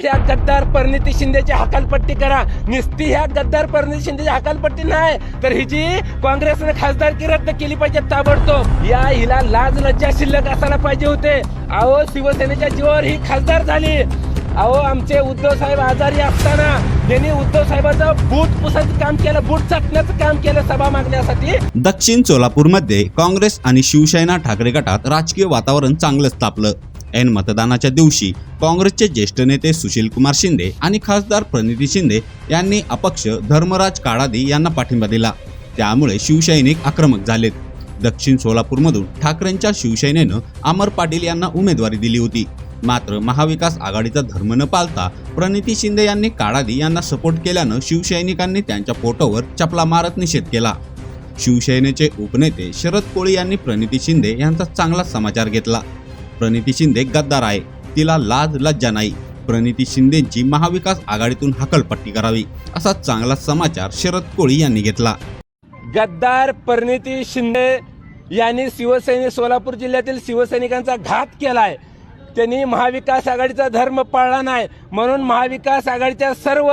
ह्या गद्दार परिणिती शिंदेची हकालपट्टी करा. निस्ती ह्या गद्दार परिणिती शिंदेची हकालपट्टी नाही. तर ही जी काँग्रेसने खासदारकी रद्द केली पाहिजे ताबडतोब. या हिला लाज लज्जा शिल्लक असायला पाहिजे होते. अहो शिवसेनेच्या जीवावर ही खासदार झाली. अहो आमचे उद्धव साहेब आजारी असताना त्यांनी उद्धव साहेबांचं बूट पुसायचं काम केलं बूट चाटण्याचं काम केलं सभा मागण्यासाठी. दक्षिण सोलापूरमध्ये काँग्रेस आणि शिवसेना ठाकरे गटात राजकीय वातावरण चांगलंच तापलं. ऐन मतदानाच्या दिवशी काँग्रेसचे ज्येष्ठ नेते सुशील कुमार शिंदे आणि खासदार प्रणिती शिंदे यांनी अपक्ष धर्मराज काळादी यांना पाठिंबा दिला. त्यामुळे शिवसैनिक आक्रमक झालेत. दक्षिण सोलापूरमधून ठाकरेंच्या शिवसेनेनं अमर पाटील यांना उमेदवारी दिली होती. मात्र महाविकास आघाडीचा धर्म न पाळता प्रणिती शिंदे यांनी काळादी यांना सपोर्ट केल्यानं शिवसैनिकांनी त्यांच्या फोटोवर चपला मारत निषेध केला. शिवसेनेचे उपनेते शरद कोळी यांनी प्रणिती शिंदे यांचा चांगला समाचार घेतला. प्रणिती शिंदे गद्दार आहे. तिला लाज लज्जा नाही. प्रणिती शिंदेची महाविकास आघाडीतून हकलपट्टी करावी असा चांगला समाचार शरद कोळी यांनी घेतला. गद्दार प्रणिती शिंदे यांनी शिवसैनिक सोलापूर जिल्ह्यातील शिवसैनिकांचा घात केलाय. त्यांनी महाविकास आघाडीचा धर्म पाळला नाही. म्हणून महाविकास आघाडीच्या सर्व